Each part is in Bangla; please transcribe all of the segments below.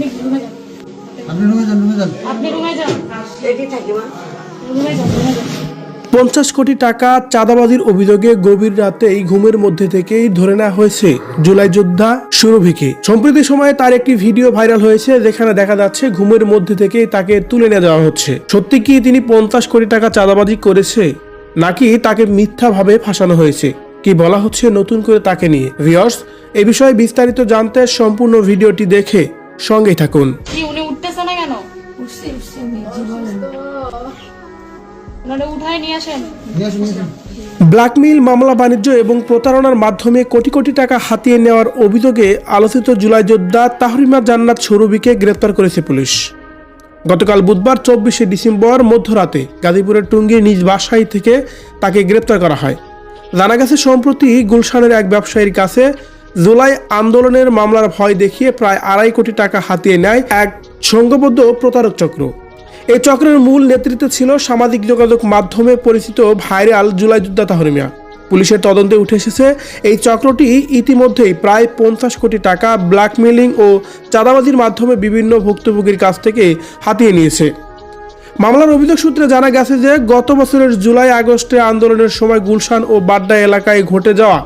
আপনি আপনি রুমে যান। আপনি রুমে যান রুমে যান। আপনি রুমে যান। রুমে যান রুমে যান। পঞ্চাশ কোটি টাকা চাঁদাবাজির অভিযোগে গভীর রাতেই ঘুমের মধ্যে থেকেই ধরে নেওয়া হয়েছে জুলাই যোদ্ধা সুরভিকে। সম্প্রতি সময়ে তার একটি ভিডিও ভাইরাল হয়েছে যেখানে দেখা যাচ্ছে ঘুমের মধ্যে থেকেই তাকে তুলে নিয়ে যাওয়া হচ্ছে। সত্যি কি তিনি পঞ্চাশ কোটি টাকা চাঁদাবাজি করেছে নাকি তাকে মিথ্যাভাবে ফাঁসানো হয়েছে? কি বলা হচ্ছে নতুন করে তাকে নিয়ে? ভিওর্স এ বিষয়ে বিস্তারিত জানতে সম্পূর্ণ ভিডিওটি দেখে সঙ্গেই থাকুন। কি উনি উঠতেছে না কেন? উঠছে উঠছে উনি জি বলেন ওনারে উঠায় নিয়ে আসেন নিয়ে আসুন। ব্ল্যাকমেইল মামলা বাণিজ্য এবং প্রতারণার মাধ্যমে কোটি কোটি টাকা হাতিয়ে নেওয়ার অভিযোগে আলোচিত জুলাই যোদ্ধা তাহরিমা জান্নাত সৌরভীকে গ্রেপ্তার করেছে পুলিশ। গতকাল বুধবার চব্বিশে ডিসেম্বর মধ্যরাতে গাজীপুরের টুঙ্গির নিজ বাসায় থেকে তাকে গ্রেপ্তার করা হয়। জানা গেছে সম্প্রতি গুলশানের এক ব্যবসায়ীর কাছে জুলাই আন্দোলনের মামলার ভয় দেখিয়ে প্রায় আড়াই কোটি টাকা হাতিয়ে নেয় এক সংঘবদ্ধ প্রতারক চক্র। এই চক্রের মূল নেতৃত্বে ছিল সামাজিক যোগাযোগ মাধ্যমে পরিচিত ভাইরাল জুলাই যোদ্ধা তাহরিমিয়া পুলিশের তদন্তে উঠে এসেছে, এই চক্রটি ইতিমধ্যেই প্রায় পঞ্চাশ কোটি টাকা ব্ল্যাকমেলিং ও চাঁদাবাজির মাধ্যমে বিভিন্ন ভুক্তভোগীর কাছ থেকে হাতিয়ে নিয়েছে। মামলার অভিযোগ সূত্রে জানা গেছে যে, গত বছরের জুলাই আগস্টে আন্দোলনের সময় গুলশান ও বাড্ডা এলাকায় ঘটে যাওয়া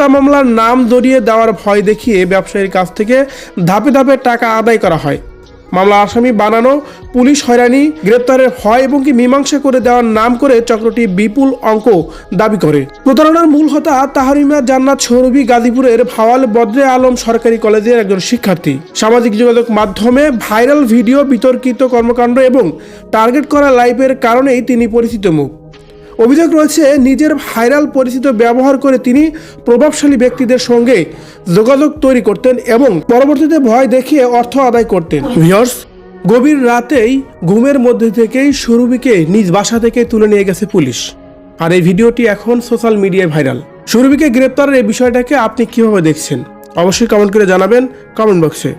হত্যা মামলার নাম জড়িয়ে দেওয়ার ভয় দেখিয়ে ব্যবসায়ীর কাছ থেকে ধাপে ধাপে টাকা আদায় করা হয়। মামলা আসামি বানানো, পুলিশ হয়রানি, গ্রেপ্তারের ভয় এবং কি মীমাংসা করে দেওয়ার নাম করে চক্রটি বিপুল অঙ্ক দাবি করে। প্রতারণার মূল হতা তাহারিমা জান্নাত সৌরভী গাজীপুরের ভাওয়াল বদ্রে আলম সরকারি কলেজের একজন শিক্ষার্থী। সামাজিক যোগাযোগ মাধ্যমে ভাইরাল ভিডিও বিতর্কিত কর্মকাণ্ড এবং টার্গেট করা লাইভের কারণেই তিনি পরিচিত মুখ। অভিযোগ রয়েছে, নিজের ভাইরাল পরিচিত ব্যবহার করে তিনি প্রভাবশালী ব্যক্তিদের সঙ্গে যোগাযোগ তৈরি করতেন এবং পরবর্তীতে ভয় দেখিয়ে অর্থ আদায় করতেন। গভীর রাতেই ঘুমের মধ্যে থেকেই সুরভিকে নিজ বাসা থেকে তুলে নিয়ে গেছে পুলিশ। আর এই ভিডিওটি এখন সোশ্যাল মিডিয়ায় ভাইরাল। সুরভিকে গ্রেপ্তারের এই বিষয়টাকে আপনি কীভাবে দেখছেন? অবশ্যই কমেন্ট করে জানাবেন কমেন্ট বক্সে।